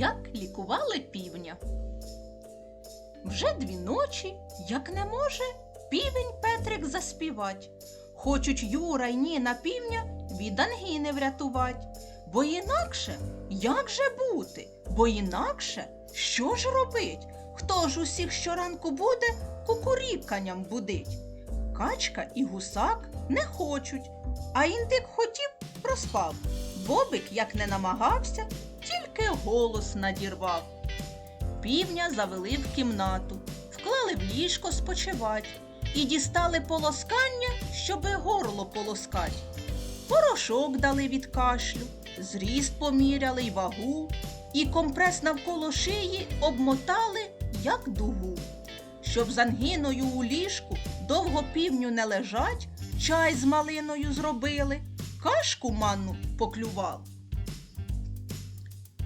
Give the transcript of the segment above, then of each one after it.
Як лікували півня. Вже дві ночі, як не може, півень Петрик заспівать. Хочуть Юра й Ніна півня від ангіни врятувать. Бо інакше як же бути? Бо інакше що ж робить? Хто ж усіх щоранку буде кукуріканням будить? Качка і гусак не хочуть, а індик хотів проспав. Бобик, як не намагався, тільки голос надірвав. Півня завели в кімнату, вклали в ліжко спочивать і дістали полоскання, щоби горло полоскать. Порошок дали від кашлю, зріст поміряли й вагу, і компрес навколо шиї обмотали, як дугу. Щоб з ангіною у ліжку довго півню не лежать, чай з малиною зробили, кашку манну поклював.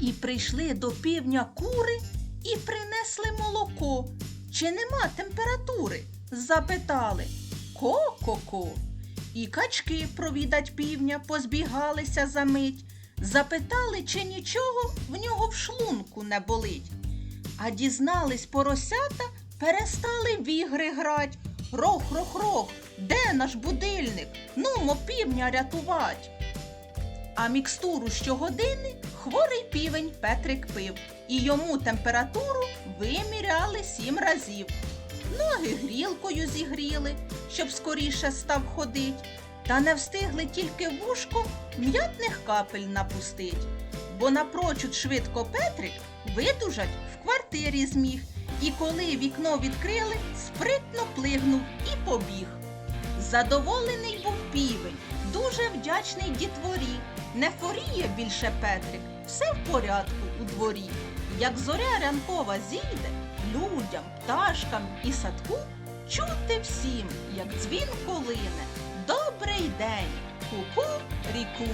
І прийшли до півня кури і принесли молоко. Чи нема температури? запитали. Ко-ко-ко. І качки провідать півня позбігалися за мить. Запитали, чи нічого в нього в шлунку не болить. А дізнались поросята, перестали в ігри грать. Рох-рох-рох, де наш будильник? Нумо півня рятувать. А мікстуру щогодини півень Петрик пив, і йому температуру виміряли сім разів. Ноги грілкою зігріли, щоб скоріше став ходить, та не встигли тільки вушко м'ятних капель напустить. Бо напрочуд швидко Петрик видужать в квартирі зміг, і коли вікно відкрили, спритно плигнув і побіг. Задоволений був півень, дуже вдячний дітворі. Не хворіє більше Петрик, все в порядку у дворі. Як зоря ранкова зійде, людям, пташкам і садку чути всім, як дзвін колине. Добрий день, ку-ку, ріку.